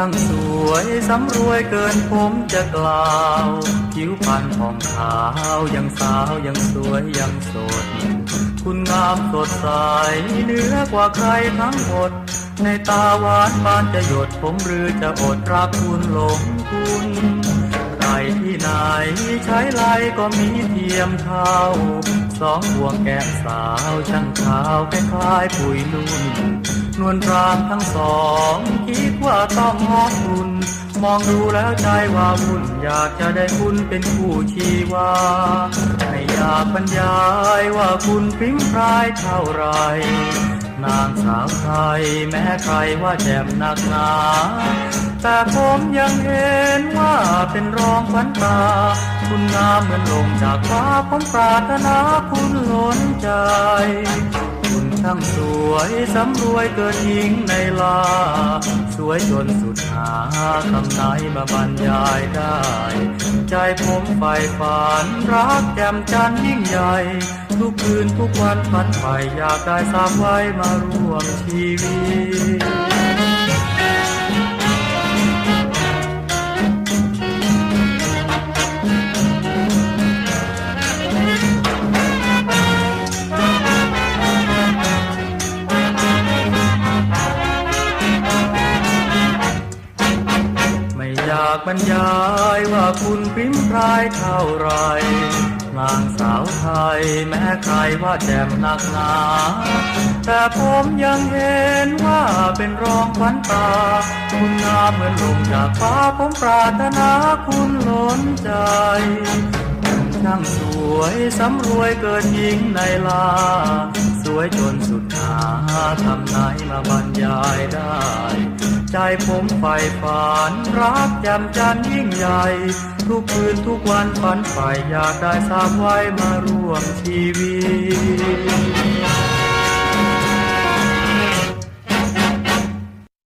ช่างสวยสำรวยเกินผมจะกล่าว ผิวพรรณผ่องขาวยังสาวยังสวยยังสด คุณงามสดใสเหนือกว่าใครทั้งหมด ในตาหวานบานจะหยดผมหรือจะอดรักคุณหลงคุณใครที่ไหนใช้ไลก็มีเทียมเท่าสองดวงแก้มสาวช่างขาวคล้ายๆปุยนุ่นนวลรางทั้งสองคิดว่า ต้องหอมคุณมองดูแล้วใจว่าวุ่น อยากจะได้คุณเป็นคู่ชีวา ไม่อยากบรรยายว่าคุณพริ้มพรายเท่าไร นางสาวไทยแม้ใครว่าแจ่มหนักหนาแต่ผมยังเห็นว่าเป็นรองขวัญตา คุณงามเหมือนลงจากฟ้าผมปรารถนาคุณล้นใจ คุณช่างสวยสำรวยเกินหญิงในลา สวยจนสุดหาคำไหนมาบรรยายได้ ใจผมใฝ่ฝันรักแจ่มจันยิ่งใหญ่ ทุกคืนทุกวันฝันใฝ่อยากได้สามไว้มาร่วมชีวิต อยากบรรยายว่าคุณพริ้มพรายเท่าไรนางสาวไทยแม้ใครว่าแจ่มหนักหนา แต่ผมยังเห็นว่าเป็นรองขวัญตา คุณงามเหมือนลงจากฟ้าผมปรารถนาคุณล้นใจช่างสวยสำรวยเกินหญิงในลา สวยจนสุดหาทำไหนมาบรรยายได้ ใจผมใฝ่ฝันรักจำจันยิ่งใหญ่ ทุกคืนทุกวันฝันใฝ่อยากได้สามไว้มาร่วมชีวิต